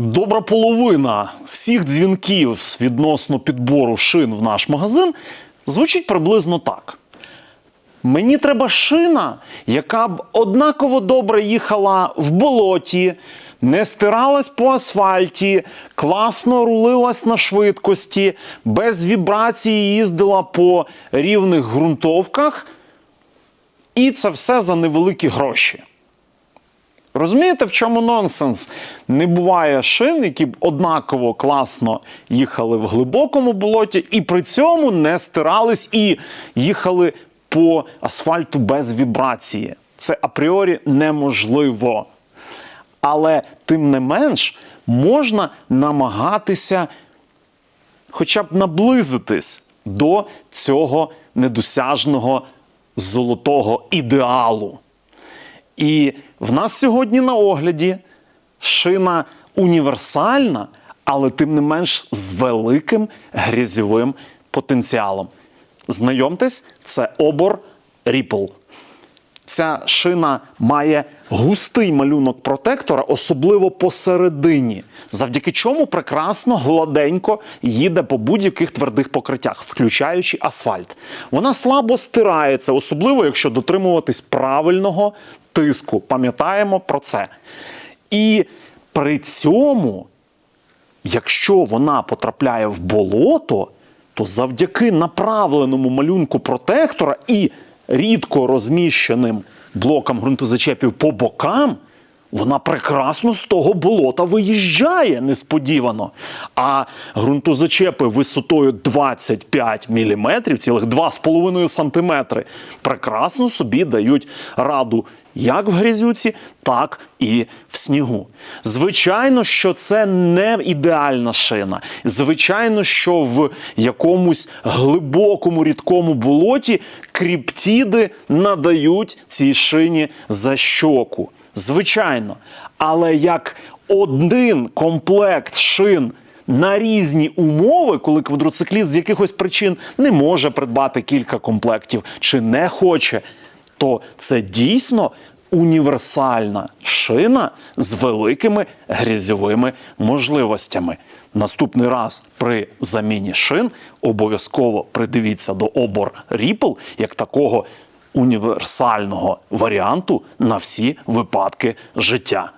Добра половина всіх дзвінків відносно підбору шин в наш магазин звучить приблизно так. Мені треба шина, яка б однаково добре їхала в болоті, не стиралась по асфальті, класно рулилась на швидкості, без вібрації їздила по рівних ґрунтовках. І це все за невеликі гроші. Розумієте, в чому нонсенс? Не буває шин, які б однаково класно їхали в глибокому болоті, і при цьому не стирались і їхали по асфальту без вібрації. Це апріорі неможливо. Але тим не менш можна намагатися хоча б наблизитись до цього недосяжного золотого ідеалу. І в нас сьогодні на огляді шина універсальна, але тим не менш з великим грязьовим потенціалом. Знайомтесь, це обор Ripple. Ця шина має густий малюнок протектора, особливо посередині, завдяки чому прекрасно, гладенько їде по будь-яких твердих покриттях, включаючи асфальт. Вона слабо стирається, особливо якщо дотримуватись правильного тиску. Пам'ятаємо про це. І при цьому, якщо вона потрапляє в болото, то завдяки направленому малюнку протектора і рідко розміщеним блокам ґрунтозачепів по бокам, вона прекрасно з того болота виїжджає несподівано. А ґрунтозачепи висотою 25 мм, цілих 2,5 см, прекрасно собі дають раду як в грязюці, так і в снігу. Звичайно, що це не ідеальна шина. Звичайно, що в якомусь глибокому рідкому болоті кріптіди надають цій шині за щоку. Звичайно. Але як один комплект шин на різні умови, коли квадроцикліст з якихось причин не може придбати кілька комплектів чи не хоче, то це дійсно універсальна шина з великими грязьовими можливостями. Наступний раз при заміні шин обов'язково придивіться до обор Ripple як такого універсального варіанту на всі випадки життя.